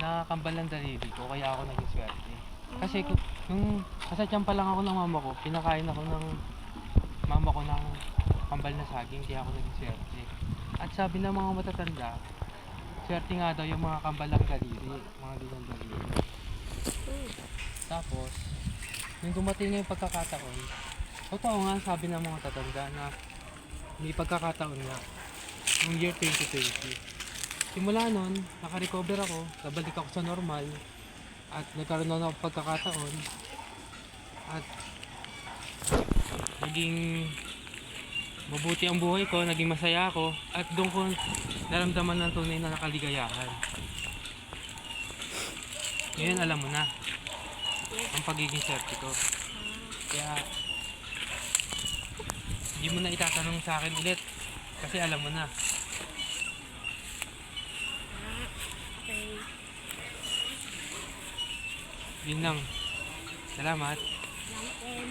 kambal ng daliri ko, kaya ako naging swerte. Kasi kung, nung kasatyan pa lang ako ng mama ko, pinakain ako ng mama ko ng kambal na saging, kaya ako naging swerte. At sabi ng mga matatanda, swerte nga daw yung mga kambal ng daliri, mga ganyan daliri. Tapos, nung dumating na yung pagkakataon, totoo nga sabi ng mga tatanda na may pagkakataon nga, noong year 2020. Simula nun, nakarecover ako, nabalik ako sa normal, at nagkaroon na ako pagkakataon, at naging mabuti ang buhay ko, naging masaya ako, at doon ko naramdaman ng tunay na nakaligayahan. Ngayon alam mo na, ang pagiging swerte ko. Kaya, hindi mo na itatanong sa akin ulit, kasi alam mo na. Yun lang. Salamat. Salamat.